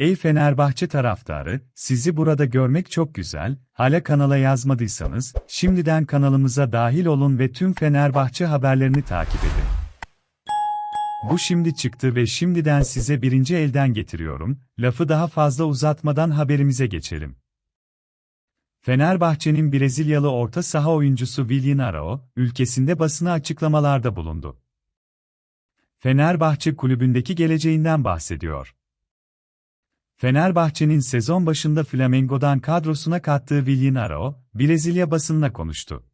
Ey Fenerbahçe taraftarı, sizi burada görmek çok güzel. Hala kanala yazmadıysanız, şimdiden kanalımıza dahil olun ve tüm Fenerbahçe haberlerini takip edin. Bu şimdi çıktı ve şimdiden size birinci elden getiriyorum. Lafı daha fazla uzatmadan haberimize geçelim. Fenerbahçe'nin Brezilyalı orta saha oyuncusu Willian Arao, ülkesinde basına açıklamalarda bulundu. Fenerbahçe kulübündeki geleceğinden bahsediyor. Fenerbahçe'nin sezon başında Flamengo'dan kadrosuna kattığı Willian Arao, Brezilya basınına konuştu.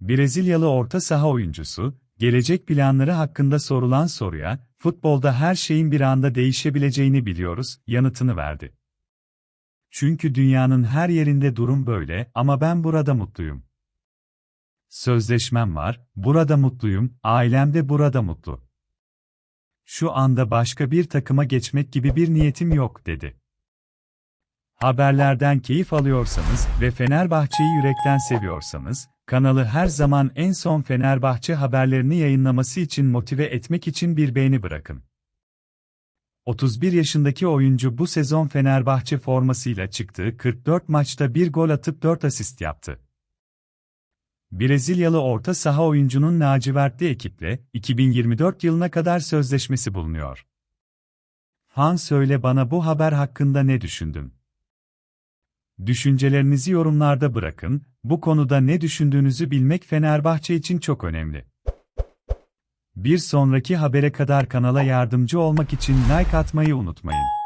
Brezilyalı orta saha oyuncusu, gelecek planları hakkında sorulan soruya, futbolda her şeyin bir anda değişebileceğini biliyoruz, yanıtını verdi. Çünkü dünyanın her yerinde durum böyle ama ben burada mutluyum. Sözleşmem var, burada mutluyum, ailem de burada mutlu. Şu anda başka bir takıma geçmek gibi bir niyetim yok, dedi. Haberlerden keyif alıyorsanız ve Fenerbahçe'yi yürekten seviyorsanız, kanalı her zaman en son Fenerbahçe haberlerini yayınlaması için motive etmek için bir beğeni bırakın. 31 yaşındaki oyuncu bu sezon Fenerbahçe formasıyla çıktığı 44 maçta bir gol atıp 4 asist yaptı. Brezilyalı orta saha oyuncunun lacivertli ekiple 2024 yılına kadar sözleşmesi bulunuyor. Han söyle bana bu haber hakkında ne düşündün? Düşüncelerinizi yorumlarda bırakın, bu konuda ne düşündüğünüzü bilmek Fenerbahçe için çok önemli. Bir sonraki habere kadar kanala yardımcı olmak için like atmayı unutmayın.